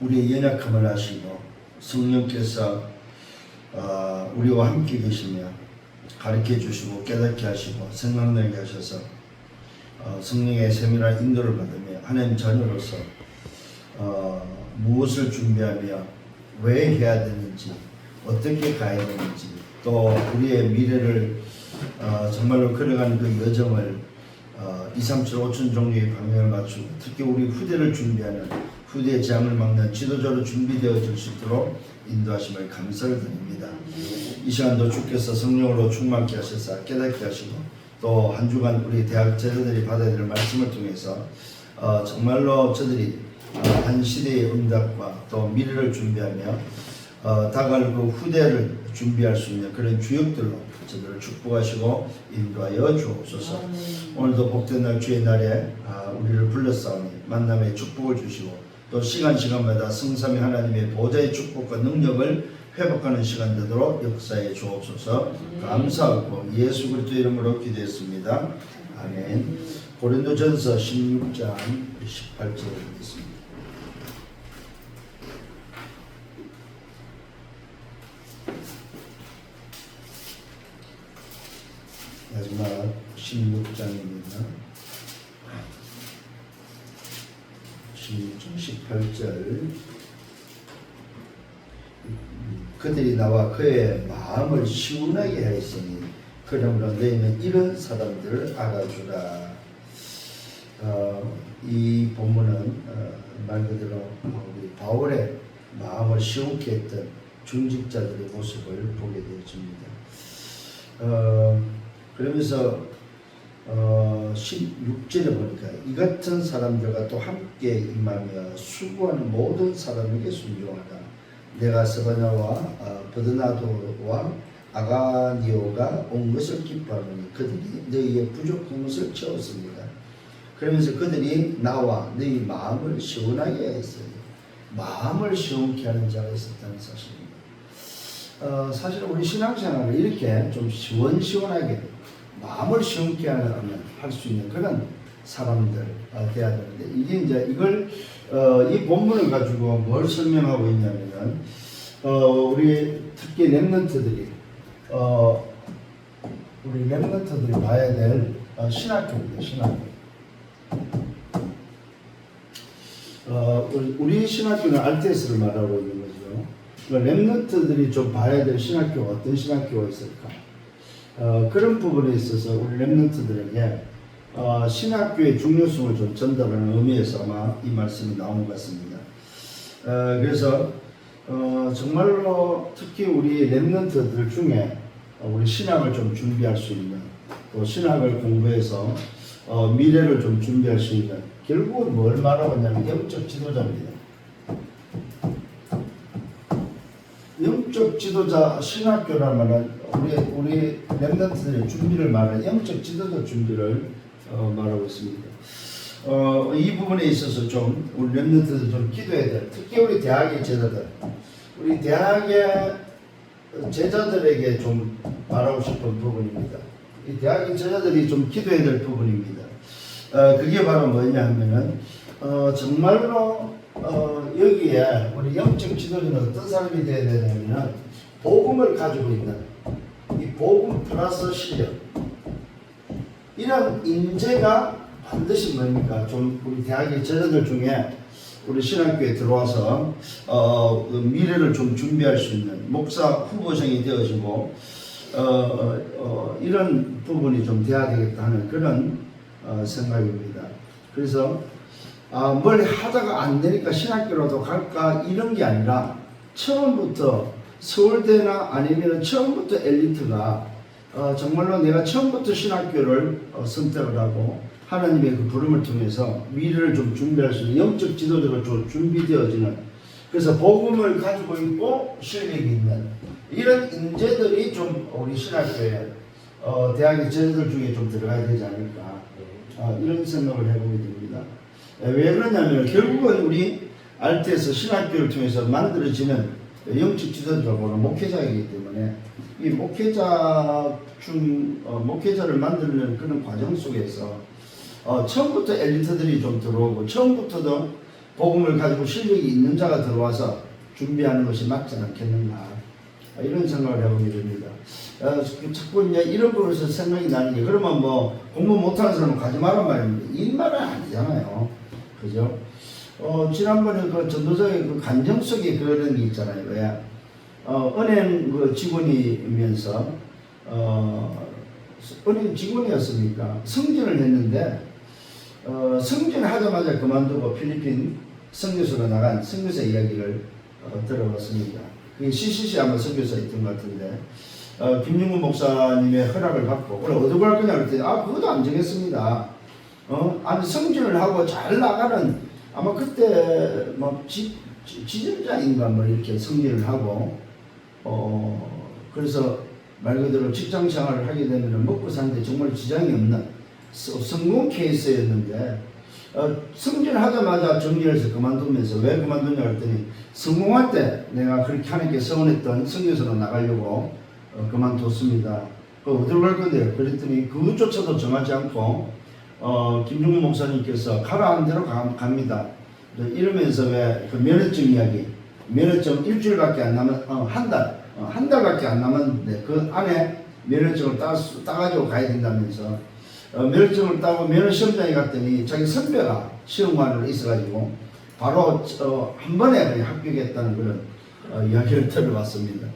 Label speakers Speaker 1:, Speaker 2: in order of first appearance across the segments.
Speaker 1: 우리의 연약함을 아시고 성령께서 어, 우리와 함께 계시며 가르쳐 주시고 깨닫게 하시고 생각나게 하셔서 어, 성령의 세밀한 인도를 받으며 하나님 자녀로서 어, 무엇을 준비하며 왜 해야 되는지 어떻게 가야 되는지 또 우리의 미래를 어, 정말로 걸어가는 그 여정을 어, 2, 3, 7, 5천 종류의 방향을 맞추고 특히 우리 후대를 준비하는 후대의 재앙을 막는 지도자로 준비되어질 수 있도록 인도하심을 감사를 드립니다. 이 시간도 주께서 성령으로 충만케 하셔서 깨닫게 하시고 또 한 주간 우리 대학 제자들이 받아야 될 말씀을 통해서 어, 정말로 저들이 어, 한 시대의 응답과 또 미래를 준비하며 어, 다가올 그 후대를 준비할 수 있는 그런 주역들로 저들을 축복하시고 인도하여 주옵소서. 오늘도 복된 날 주의 날에 아, 우리를 불렀사오니 만남의 축복을 주시고 또 시간 시간마다 성삼위 하나님의 보좌의 축복과 능력을 회복하는 시간 되도록 역사에 주옵소서 감사하고 예수 그리스도 이름으로 기도했습니다. 아멘. 고린도전서 16장 18절을 읽겠습니다. 마지막 16장입니다. 16장 18절 그들이 나와 그의 마음을 시원하게 하였으니 그러므로 너희는 이런 사람들을 알아주라. 어, 이 본문은 어, 말 그대로 우리 바울의 마음을 시원케 했던 중직자들의 모습을 보게 되어집니다. 어, 그러면서 어, 16절에 보니까 이 같은 사람들과 또 함께 임하며 수고하는 모든 사람에게 순종하라. 내가 스바냐와 어, 버드나도와 아가니오가 온 것을 기뻐하노니 그들이 너희의 부족한 것을 채웠습니다. 그러면서 그들이 나와 너희 마음을 시원하게 했어요. 마음을 시원케 하는 자가 있었다는 사실입니다. 어, 사실 우리 신앙생활을 이렇게 좀 시원시원하게 마음을 시원케 하는 할수 있는 그런 사람들 어, 돼야 되는데 이게 이제 이걸 어, 이 본문을 가지고 뭘 설명하고 있냐면은 어, 우리 특히 랩런트들이 어, 우리 랩런트들이 봐야 될 어, 신학교입니다. 신학교. 어, 우리- 우리 신학교는 RTS를 말하고 있는 거죠. 그러니까 랩런트들이 좀 봐야 될 신학교가 어떤 신학교가 있을까? 어, 그런 부분에 있어서 우리 랩런트들에게 어, 신학교의 중요성을 좀 전달하는 의미에서 아마 이 말씀이 나온 것 같습니다. 어, 그래서 어, 정말로 특히 우리 랩런트들 중에 어, 우리 신학을 좀 준비할 수 있는 또 신학을 공부해서 어, 미래를 좀 준비할 수 있는 결국은 뭘 말하고 있냐면 영적 지도자입니다. 영적 지도자 신학교라면은 우리 우리 랩런트들의 준비를 말하는 영적 지도자 준비를 어, 말하고 있습니다. 어, 이 부분에 있어서 좀 우리 랩런트들 좀 기도해야 돼. 특히 우리 대학의 제자들, 우리 대학의 제자들에게 좀 말하고 싶은 부분입니다. 이 대학의 제자들이 좀 기도해야 될 부분입니다. 어, 그게 바로 뭐냐 하면은 어, 정말로 어, 여기에 우리 영적 지도자는 어떤 사람이 되어야 되냐면 복음을 가지고 있는 이 복음 플러스 실력 이런 인재가 반드시 뭡니까? 좀 우리 대학의 제자들 중에 우리 신학교에 들어와서 어, 그 미래를 좀 준비할 수 있는 목사 후보생이 되어지고 어, 어, 어, 이런 부분이 좀 돼야 되겠다 하는 그런 어, 생각입니다. 그래서 아, 뭘 하다가 안 되니까 신학교라도 갈까 이런 게 아니라 처음부터 서울대나 아니면 처음부터 엘리트가 어, 정말로 내가 처음부터 신학교를 어, 선택을 하고 하나님의 그 부름을 통해서 미래를 좀 준비할 수 있는 영적 지도자로 좀 준비되어지는 그래서 복음을 가지고 있고 실력이 있는 이런 인재들이 좀 우리 신학교에 어, 대학의 제자들 중에 좀 들어가야 되지 않을까 어, 이런 생각을 해보게 됩니다. 에, 왜 그러냐면 결국은 우리 알테에서 신학교를 통해서 만들어지는 영적 지도자라고는 목회자이기 때문에 이 목회자 중 어, 목회자를 만드는 그런 과정 속에서 어, 처음부터 엘리트들이 좀 들어오고 처음부터도 복음을 가지고 실력이 있는 자가 들어와서 준비하는 것이 맞지 않겠는가 아, 이런 생각을 해보게 됩니다. 어, 자꾸 이제 이런 부분에서 생각이 나는 게 그러면 뭐 공부 못하는 사람은 가지 말란 말입니다. 이 말은 아니잖아요. 그죠? 어, 지난번에 그 전도자의 그 간정 속에 그런 게 있잖아요. 왜? 어, 은행 그 직원이면서 어, 은행 직원이었으니까 승진을 했는데 어, 승진하자마자 그만두고 필리핀 선교소로 나간 선교사 이야기를 어, 들어봤습니다. 그게 CCC 아마 선교사 있던 것 같은데 어, 김용훈 목사님의 허락을 받고 그래 어디 갈 거냐 그랬더니 아 그것도 안 정했습니다. 어, 아니 승진을 하고 잘 나가는 아마 그때 뭐 지, 지- 지점장인가 뭐 이렇게 승진을 하고 어 그래서 말 그대로 직장 생활을 하게 되면 먹고 사는데 정말 지장이 없는 서- 성공 케이스였는데 어, 승진하자마자 정리해서 그만두면서 왜 그만두냐 했더니 성공할 때 내가 그렇게 하는 게 서운했던 성교사로 나가려고 어, 그만뒀습니다. 그 어디로 갈 건데요? 그랬더니 그것조차도 정하지 않고 어, 김종국 목사님께서 가라는 대로 가, 갑니다. 이러면서 왜 그 면허증 이야기 면허증 일주일밖에 안 남은 어, 한 달, 어, 한 달밖에 안 남았는데 그 안에 면허증을 따, 따가지고 가야 된다면서 어, 면허증을 따고 면허 시험장에 갔더니 자기 선배가 시험관으로 있어가지고 바로 어, 한 번에 그냥 합격했다는 그런 어, 이야기를 들어봤습니다.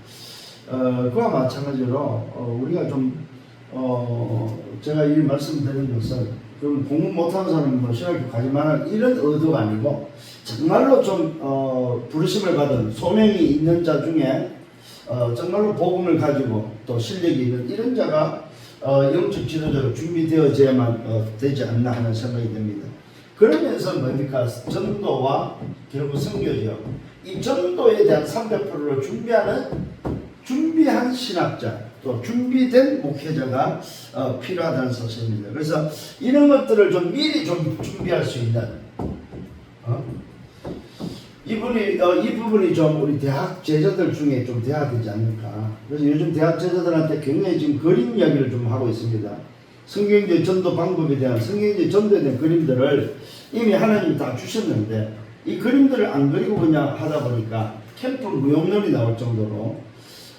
Speaker 1: 어, 그와 마찬가지로 어, 우리가 좀 어, 제가 이 말씀드린 것은 그럼 공부 못하는 사람은 뭐 신학교 가지 마라 이런 의도가 아니고 정말로 좀 어, 부르심을 받은 소명이 있는 자 중에 어, 정말로 복음을 가지고 또 실력이 있는 이런 자가 어, 영적 지도자로 준비되어져야만 어, 되지 않나 하는 생각이 듭니다. 그러면서 뭡니까 전도와 결국 선교죠. 이 전도에 대한 300%를 준비하는 준비한 신학자 또 준비된 목회자가 어, 필요하다는 사실입니다. 그래서 이런 것들을 좀 미리 좀 준비할 수 있는 어? 이분이 어, 이 부분이 좀 우리 대학 제자들 중에 좀 돼야 되지 않을까. 그래서 요즘 대학 제자들한테 굉장히 지금 그림 이야기를 좀 하고 있습니다. 성경적 전도 방법에 대한 성경적 전도에 대한 그림들을 이미 하나님 다 주셨는데 이 그림들을 안 그리고 그냥 하다 보니까 캠프 무용론이 나올 정도로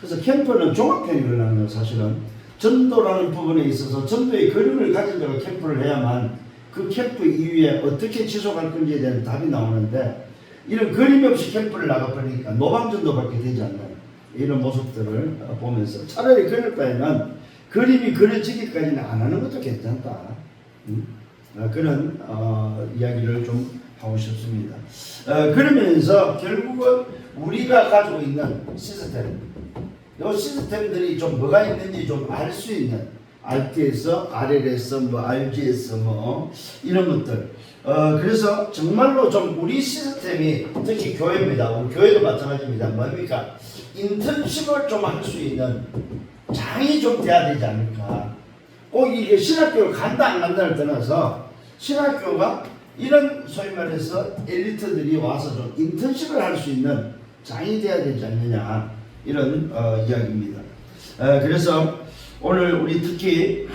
Speaker 1: 그래서 캠프는 걸리는 거예요 사실은 전도라는 부분에 있어서 전도의 그림을 가진 자가 캠프를 해야만 그 캠프 이후에 어떻게 지속할 건지에 대한 답이 나오는데 이런 그림이 없이 캠프를 나가버리니까 노방전도밖에 되지 않는 이런 모습들을 어, 보면서 차라리 그럴 바에는 그림이 그려지기까지는 안 하는 것도 괜찮다. 음? 어, 그런 어, 이야기를 좀 하고 싶습니다. 어, 그러면서 결국은 우리가 가지고 있는 시스템, 이 시스템들이 좀 뭐가 있는지 좀 알 수 있는 RT에서, RL에서, 뭐 RG에서 뭐 이런 것들. 어, 그래서 정말로 좀 우리 시스템이 특히 교회입니다. 우리 교회도 마찬가지입니다. 뭡니까? 인턴십을 좀 할 수 있는 장이 좀 돼야 되지 않을까. 꼭 이게 신학교를 간다 안 간다를 떠나서 신학교가 이런 소위 말해서 엘리트들이 와서 좀 인턴십을 할 수 있는 장이 돼야 되지 않느냐 이런 어, 이야기입니다. 어, 그래서 오늘 우리 특히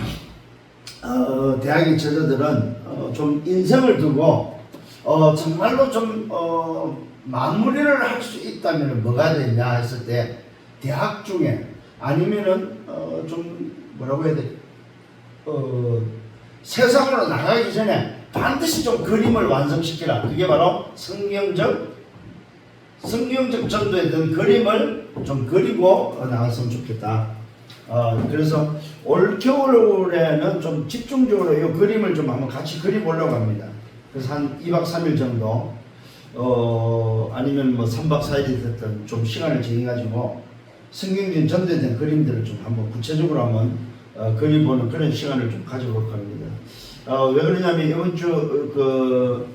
Speaker 1: 어, 대학의 제자들은 어, 좀 인생을 두고 어, 정말로 좀 어, 마무리를 할 수 있다면 뭐가 되냐 했을 때 대학 중에 아니면은 어, 좀 뭐라고 해야 돼? 어, 세상으로 나가기 전에 반드시 좀 그림을 완성시키라. 그게 바로 성경적 성경적 전도에 대한 그림을 좀 그리고 나갔으면 좋겠다. 어, 그래서 올 겨울에는 좀 집중적으로 이 그림을 좀 한번 같이 그려보려고 합니다. 그래서 한 2박 3일 정도, 어, 아니면 뭐 3박 4일이 됐든 좀 시간을 정해가지고 성경적 전도에 대한 그림들을 좀 한번 구체적으로 한번 어, 그려보는 그런 시간을 좀 가져볼 겁니다. 어, 왜 그러냐면 이번 주 그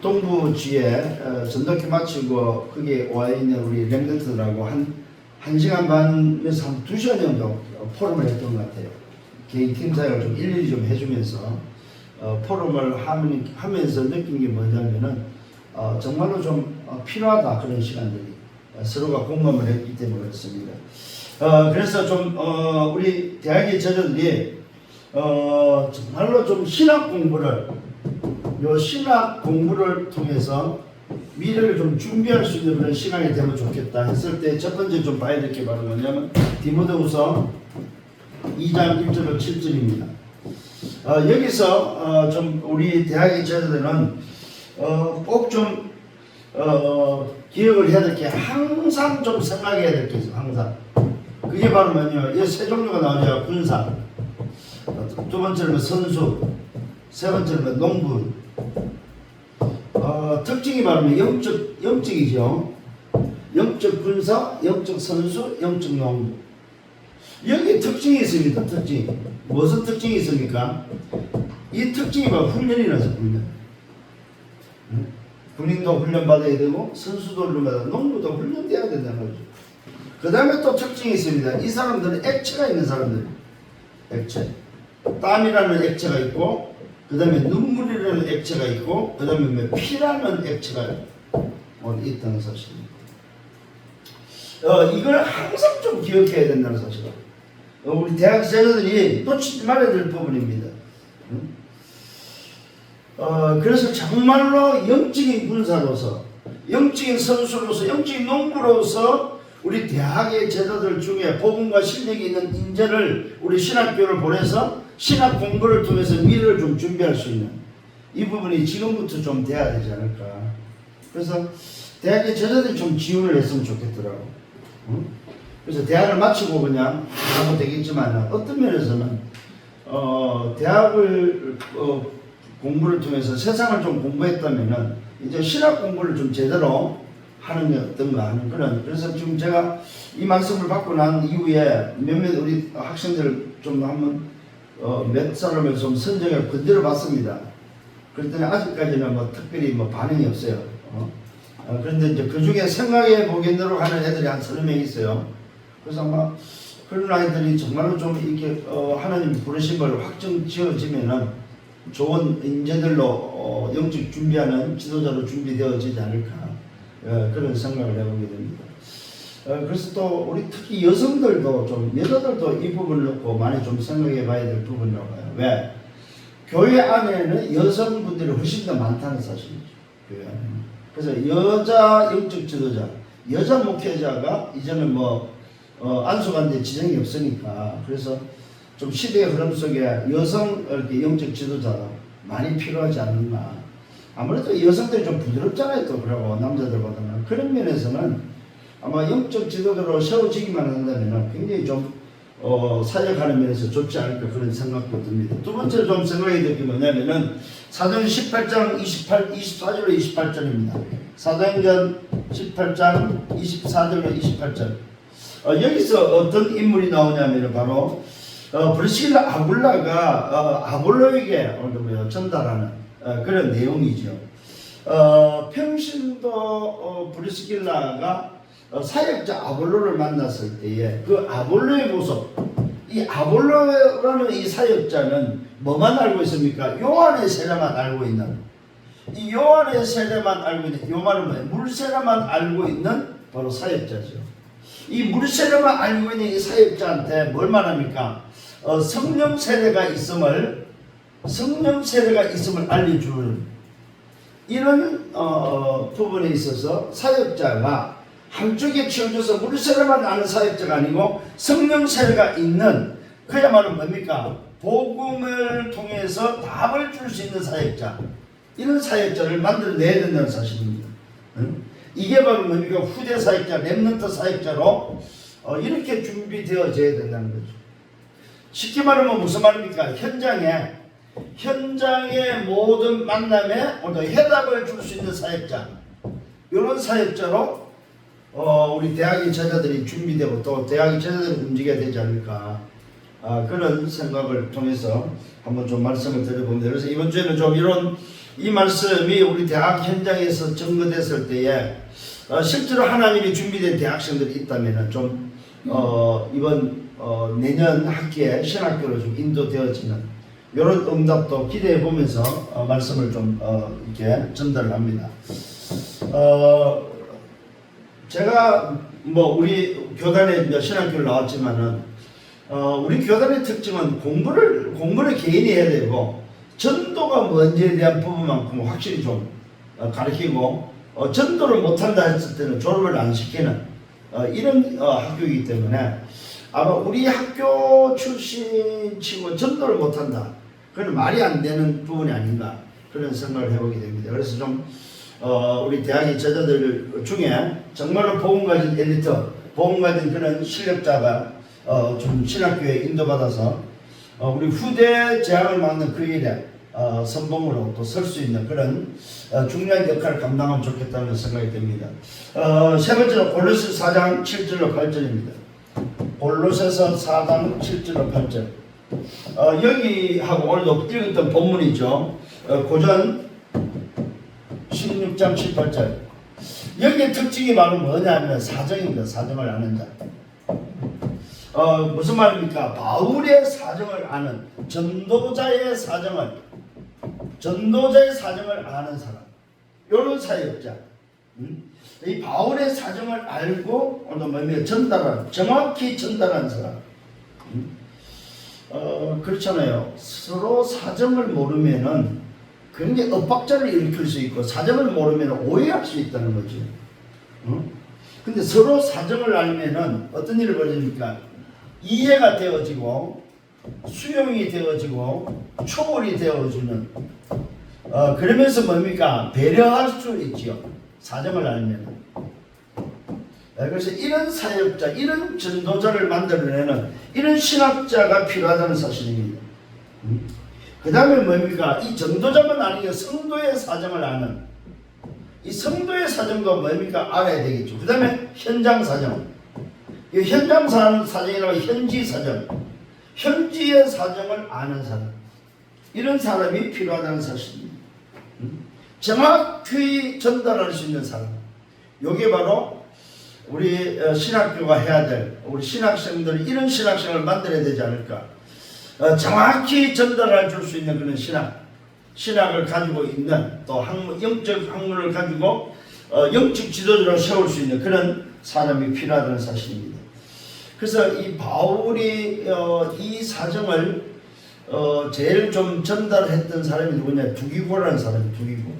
Speaker 1: 동부지에 어, 전도회 마치고 거기에 와 있는 우리 랩런트들하고 한, 한 시간 반에서 한 두 시간 정도 포럼을 했던 것 같아요. 개인 팀 사역을 좀 일일이 좀 해주면서 어, 포럼을 하면, 하면서 느낀 게 뭐냐면은 어, 정말로 좀 어, 필요하다 그런 시간들이 어, 서로가 공감을 했기 때문에 그렇습니다. 어, 그래서 좀 어, 우리 대학의 저자들이 어, 정말로 좀 신학 공부를 요 신학 공부를 통해서 미래를 좀 준비할 수 있는 그런 시간이 되면 좋겠다 했을 때 첫 번째 좀 봐야 될 게 바로 뭐냐면 디모데후서 2장 1절로 7절입니다. 어, 여기서 어, 좀 우리 대학의 제자들은 어, 꼭좀 어, 기억을 해야 될 게 항상 좀 생각해야 될 게 있어요. 항상 그게 바로 뭐냐면 이 세 종류가 나오죠. 군사 어, 두 번째는 선수 세 번째는 농부 어, 특징이 바로 뭐 영적 영적이죠. 영적 군사, 영적 선수, 영적 농부. 여기 특징이 있습니다. 특징. 무슨 특징이 있습니까? 이 특징이 바로 훈련이라서 훈련. 응? 군인도 훈련 받아야 되고 선수도 훈련 받아, 농부도 훈련돼야 된다는 거죠. 그 다음에 또 특징이 있습니다. 이 사람들은 액체가 있는 사람들. 액체. 땀이라는 액체가 있고, 그 다음에 눈물이라는 액체가 있고, 그 다음에 피라는 액체가 어, 있다는 사실입니다. 어, 이걸 항상 좀 기억해야 된다는 사실. 어, 우리 대학 생들이 놓치지 말아야 될 부분입니다. 응? 어, 그래서 정말로 영적인 군사로서, 영적인 선수로서, 영적인 농부로서 우리 대학의 제자들 중에 복음과 실력이 있는 인재를 우리 신학교를 보내서 신학 공부를 통해서 미래를 좀 준비할 수 있는 이 부분이 지금부터 좀 돼야 되지 않을까. 그래서 대학의 제자들이 좀 지원을 했으면 좋겠더라고. 응? 그래서 대학을 마치고 그냥 하면 되겠지만 어떤 면에서는 어, 대학을 어, 공부를 통해서 세상을 좀 공부했다면은 이제 신학 공부를 좀 제대로 하는 게 어떤가 하는 그런 그래서 지금 제가 이 말씀을 받고 난 이후에 몇몇 우리 학생들 좀 한번 어, 몇 사람을 좀 선정해 건드려 봤습니다. 그랬더니 아직까지는 뭐 특별히 뭐 반응이 없어요. 어? 어, 그런데 이제 그 중에 생각해 보겠노로 하는 애들이 한 서너 명 있어요. 그래서 아마 그런 아이들이 정말로 좀 이렇게 어, 하나님 부르신 걸 확정 지어지면은 좋은 인재들로 어, 영적 준비하는 지도자로 준비되어지지 않을까 어, 그런 생각을 해보게 됩니다. 어, 그래서 또 우리 특히 여성들도 좀 여자들도 이 부분을 놓고 많이 좀 생각해 봐야 될 부분이라고 봐요. 왜? 교회 안에는 여성분들이 훨씬 더 많다는 사실이죠. 교회 안에는. 그래서 여자 영적 지도자, 여자 목회자가 이제는 뭐 어, 안수관대 지정이 없으니까 그래서 좀 시대의 흐름 속에 여성 영적 지도자가 많이 필요하지 않나. 아무래도 여성들이 좀 부드럽잖아요, 또 그러고 남자들보다는 그런 면에서는 아마 영적 지도자로 세워지기만 한다면 굉장히 좀 어, 사역하는 면에서 좋지 않을까 그런 생각도 듭니다. 두 번째로 좀 생각이 들게 뭐냐면은 사도행 18장 28, 24절로 28절입니다. 사도행전 18장 24절로 28절. 어, 여기서 어떤 인물이 나오냐면 바로 어, 브리실라 아굴라가 어, 아볼로에게 어, 뭐요, 전달하는 어, 그런 내용이죠. 어, 평신도 어, 브리스길라가 어, 사역자 아볼로를 만났을 때에 그 아볼로의 모습, 이 아볼로라는 이 사역자는 뭐만 알고 있습니까? 요한의 세례만 알고 있는 이 요한의 세례만 알고 있는 요 말은 뭐예요? 물세례만 알고 있는 바로 사역자죠. 이 물세례만 알고 있는 이 사역자한테 뭘 말합니까? 어, 성령 세례가 있음을 성령 세례가 있음을 알려주는 이런 어, 부분에 있어서 사역자가 한쪽에 치워져서 물세례만 아는 사역자가 아니고 성령 세례가 있는 그야말로 뭡니까? 복음을 통해서 답을 줄 수 있는 사역자 이런 사역자를 만들어내야 된다는 사실입니다. 응? 이게 바로 뭡니까? 후대 사역자, 랩런트 사역자로 어, 이렇게 준비되어져야 된다는 거죠. 쉽게 말하면 무슨 말입니까? 현장에 현장의 모든 만남에 오늘 해답을 줄 수 있는 사역자 이런 사역자로 어, 우리 대학의 제자들이 준비되고 또 대학의 제자들이 움직여야 되지 않을까 아, 그런 생각을 통해서 한번 좀 말씀을 드려봅니다. 그래서 이번 주에는 좀 이런 이 말씀이 우리 대학 현장에서 증거됐을 때에 어, 실제로 하나님이 준비된 대학생들이 있다면 좀 어, 이번 어, 내년 학기에 신학교로 좀 인도되어지는 이런 응답도 기대해 보면서 어, 말씀을 좀 어, 이렇게 전달을 합니다. 어, 제가 뭐 우리 교단에 신학교를 나왔지만은 어, 우리 교단의 특징은 공부를 공부를 개인이 해야 되고 전도가 뭔지에 대한 부분만큼 확실히 좀 어, 가르치고 어, 전도를 못한다 했을 때는 졸업을 안 시키는 어, 이런 어, 학교이기 때문에 아마 우리 학교 출신 치고 전도를 못한다. 그건 말이 안 되는 부분이 아닌가 그런 생각을 해보게 됩니다. 그래서 좀 어, 우리 대학의 제자들 중에 정말로 복음 가진 엘리트, 복음 가진 그런 실력자가 어, 좀 신학교에 인도받아서 어, 우리 후대 재앙을 막는 그 일에 어, 선봉으로 또 설 수 있는 그런 어, 중요한 역할을 감당하면 좋겠다는 생각이 듭니다. 어, 세 번째로 골로새 4장 7절로 8절입니다. 골로새서 4장 7절로 8절. 어, 여기하고 오늘 엎드렸던 본문이죠. 어, 고전 16장 7, 8절. 여기의 특징이 바로 뭐냐면 사정입니다. 사정을 아는 자. 어, 무슨 말입니까? 바울의 사정을 아는 전도자의 사정을 전도자의 사정을 아는 사람. 요런 사역자. 음? 이 바울의 사정을 알고 오늘 뭐냐 전달한 정확히 전달한 사람. 음? 어, 그렇잖아요. 서로 사정을 모르면은 굉장히 엇박자를 일으킬 수 있고 사정을 모르면 오해할 수 있다는 거지. 어? 근데 서로 사정을 알면은 어떤 일이 벌어집니까? 이해가 되어지고 수용이 되어지고 초월이 되어지는 어, 그러면서 뭡니까? 배려할 수 있지요. 사정을 알면. 어, 그래서 이런 사역자, 이런 전도자를 만들어내는 이런 신학자가 필요하다는 사실입니다. 그 다음에 뭡니까? 이 전도자만 아니고 성도의 사정을 아는 이 성도의 사정도 뭡니까? 알아야 되겠죠. 그 다음에 현장 사정. 이 현장 사- 사정이라고 현지 사정. 현지의 사정을 아는 사람. 이런 사람이 필요하다는 사실입니다. 음? 정확히 전달할 수 있는 사람. 요게 바로 우리 어, 신학교가 해야 될 우리 신학생들이 이런 신학생을 만들어야 되지 않을까. 어, 정확히 전달해 줄 수 있는 그런 신학, 신학을 가지고 있는 또 학문, 영적 학문을 가지고 어, 영적 지도자로 세울 수 있는 그런 사람이 필요하다는 사실입니다. 그래서 이 바울이 어, 이 사정을 어, 제일 좀 전달했던 사람이 누구냐? 두기고라는 사람이 두기고.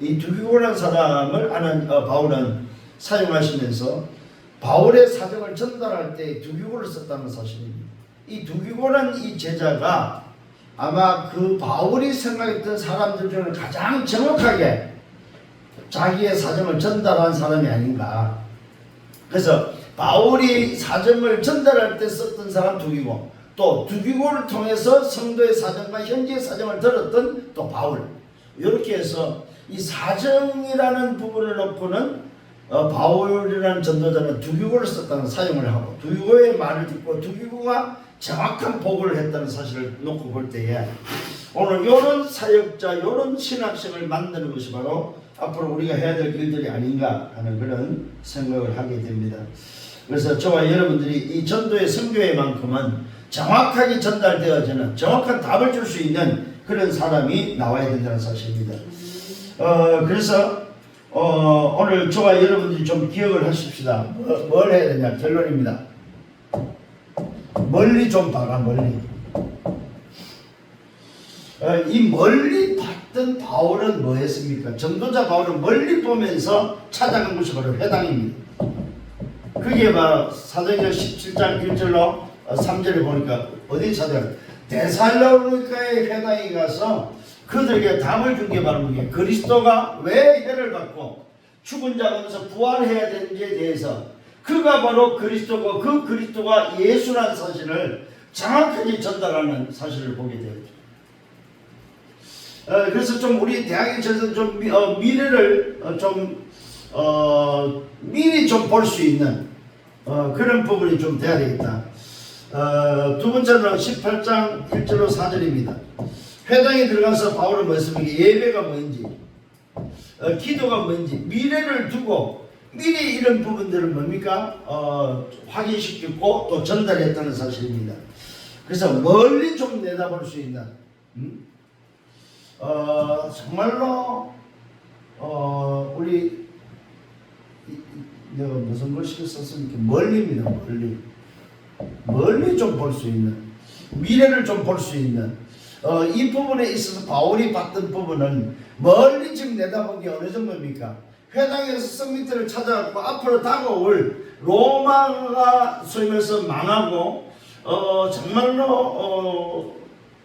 Speaker 1: 이 두기고라는 사람을 아는 어, 바울은 사용하시면서 바울의 사정을 전달할 때 두기고를 썼다는 사실입니다. 이 두기고라는 이 제자가 아마 그 바울이 생각했던 사람들 중에 가장 정확하게 자기의 사정을 전달한 사람이 아닌가. 그래서 바울이 사정을 전달할 때 썼던 사람 두기고 또 두기고를 통해서 성도의 사정과 현지의 사정을 들었던 또 바울 이렇게 해서 이 사정이라는 부분을 놓고는 어, 바울이라는 전도자는 두기고를 썼다는 사용을 하고 두기고의 말을 듣고 두기고가 정확한 보고를 했다는 사실을 놓고 볼 때에 오늘 이런 사역자 이런 신학생을 만드는 것이 바로 앞으로 우리가 해야 될 일들이 아닌가 하는 그런 생각을 하게 됩니다. 그래서 저와 여러분들이 이 전도의 성교회만큼은 정확하게 전달되어지는 정확한 답을 줄 수 있는 그런 사람이 나와야 된다는 사실입니다. 어, 그래서 어, 오늘 저와 여러분들이 좀 기억을 하십시다. 뭐, 뭘 해야 되냐 결론입니다. 멀리 좀 봐라 멀리. 어, 이 멀리 봤던 바울은 뭐 했습니까? 전도자 바울은 멀리 보면서 찾아간 것이 바로 회당입니다. 그게 바로 사도행전 17장 1절로 3절에 보니까 어디 찾아가? 데살로니카의 회당에 가서 그들에게 답을 준 게 바로 그게 그리스도가 왜 해를 받고 죽은 자 가운데서 부활해야 되는지에 대해서 그가 바로 그리스도고 그 그리스도가 예수라는 사실을 정확하게 전달하는 사실을 보게 되었죠. 어, 그래서 좀 우리 대학에서 좀 미, 어, 미래를 어, 좀 어, 미리 좀 볼 수 있는 어, 그런 부분이 좀 돼야 되겠다. 어, 두 번째는 18장 1절로 4절입니다. 회당에 들어가서 바울은 뭐였습니까? 예배가 뭔지, 어, 기도가 뭔지, 미래를 두고 미리 이런 부분들을 뭡니까? 어, 확인시키고 또 전달했다는 사실입니다. 그래서 멀리 좀 내다볼 수 있는, 음? 어, 정말로 어, 우리 내가 무슨 글씨를 썼습니까? 멀리입니다. 멀리. 멀리 좀 볼 수 있는 미래를 좀 볼 수 있는 어, 이 부분에 있어서 바울이 봤던 부분은 멀리 지금 내다보기 어느 정도입니까? 회당에서 성민들을 찾아갖고 앞으로 다가올 로마가 소임해서 망하고 어 정말로 어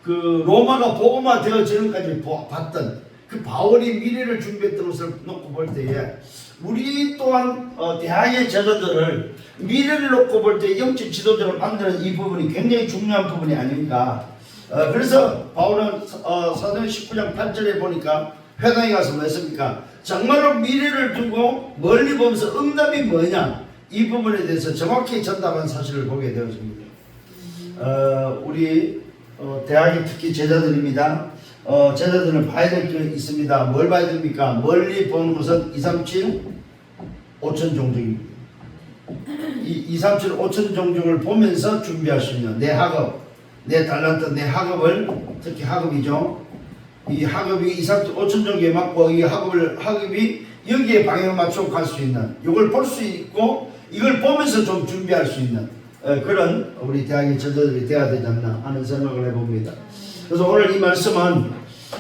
Speaker 1: 그 로마가 복음화 되어지는까지 보- 봤던 그 바울이 미래를 준비했던 것을 놓고 볼 때에 우리 또한 어, 대학의 제자들을 미래를 놓고 볼 때 영적 지도자를 만드는 이 부분이 굉장히 중요한 부분이 아닌가. 어, 그래서 바울은 어, 사도행 19장 8절에 보니까 회당에 가서 뭐 했습니까? 정말로 미래를 두고 멀리 보면서 응답이 뭐냐 이 부분에 대해서 정확히 전담한 사실을 보게 되었습니다. 어, 우리 어, 대학의 특히 제자들입니다. 어, 제자들은 봐야 될 게 있습니다. 뭘 봐야 됩니까? 멀리 보는 것은 237 5천 종족입니다. 이 237 5천 종족을 보면서 있는 내 학업, 내 달란트, 내 학업을 특히 학업이죠. 이 학업이 237 5천 종족에 맞고 이 학업을 학업이 여기에 방향을 맞춰 갈 수 있는 이걸 볼 수 있고 이걸 보면서 좀 준비할 수 있는 어, 그런 우리 대학의 제자들이 되어야 되지 않나 하는 생각을 해봅니다. 그래서 오늘 이 말씀은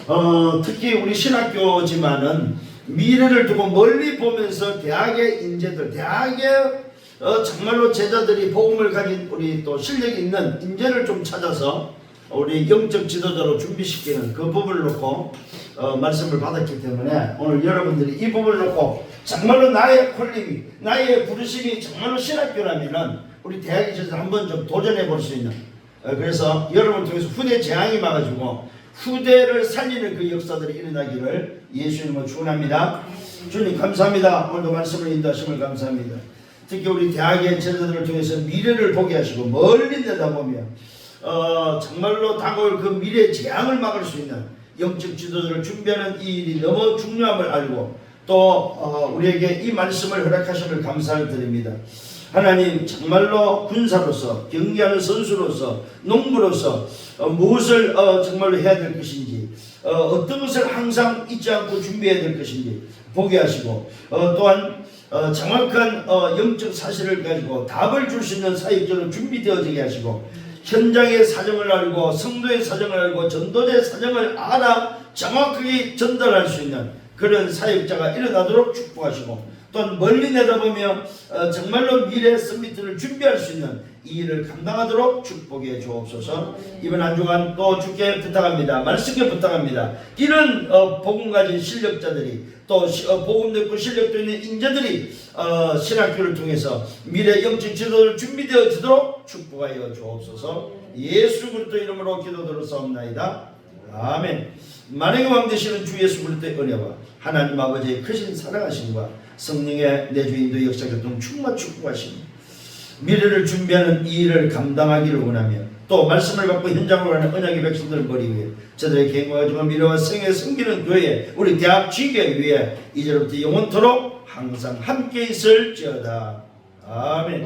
Speaker 1: 어, 특히 우리 신학교지만은 미래를 두고 멀리 보면서 대학의 인재들, 대학의 어, 정말로 제자들이 복음을 가진 우리 또 실력 있는 인재를 좀 찾아서 우리 영적 지도자로 준비시키는 그 부분을 놓고 어, 말씀을 받았기 때문에 오늘 여러분들이 이 부분을 놓고 정말로 나의 콜림이 나의 부르심이 정말로 신학교라면은 우리 대학 에 서 한번 좀 도전해 볼 수 있는 어, 그래서 여러분 통해서 후대 재앙이 막아주고 후대를 살리는 그 역사들이 일어나기를 예수님을 축원합니다. 주님 감사합니다. 오늘도 말씀을 인도하심을 감사합니다. 특히 우리 대학의 제자들을 통해서 미래를 보게 하시고 멀리 내다보며 어, 정말로 다가올 그 미래 재앙을 막을 수 있는 영적 지도자를 준비하는 이 일이 너무 중요함을 알고 또 어, 우리에게 이 말씀을 허락하심을 감사를 드립니다. 하나님 정말로 군사로서 경기하는 선수로서 농부로서 어, 무엇을 어, 정말로 해야 될 것인지 어, 떤 것을 항상 잊지 않고 준비해야 될 것인지 보게 하시고 어, 또한 어, 정확한 어, 영적 사실을 가지고 답을 줄 수 있는 사역자로 준비되어지게 하시고 현장의 사정을 알고 성도의 사정을 알고 전도자의 사정을 알아 정확하게 전달할 수 있는 그런 사역자가 일어나도록 축복하시고 또한 멀리 내다보며 어, 정말로 미래 서미트를 준비할 수 있는 이 일을 감당하도록 축복해 주옵소서. 이번 한 주간 또 주께 부탁합니다. 말씀께 부탁합니다. 이런 어, 복음 가진 실력자들이 또 시- 어, 복음 듣고 실력도 있는 인재들이 어, 신학교를 통해서 미래 영적 지도를 준비되어지도록 축복하여 주옵소서. 예수 그리스도 이름으로 기도드렸사옵나이다. 아멘. 만행의 왕 되시는 주 예수 그리스도의 은혜와 하나님 아버지의 크신 사랑하심과 성령의 내 주인도 역사 교통 충만 축복하심. 미래를 준비하는 이 일을 감당하기를 원하며 또 말씀을 받고 현장으로 가는 언약의 백성들을 위해 저들의 중한 미래와 생에 섬기는 교회 우리 대학 지교회 위해 이제부터 영원토록 항상 함께 있을지어다. 아멘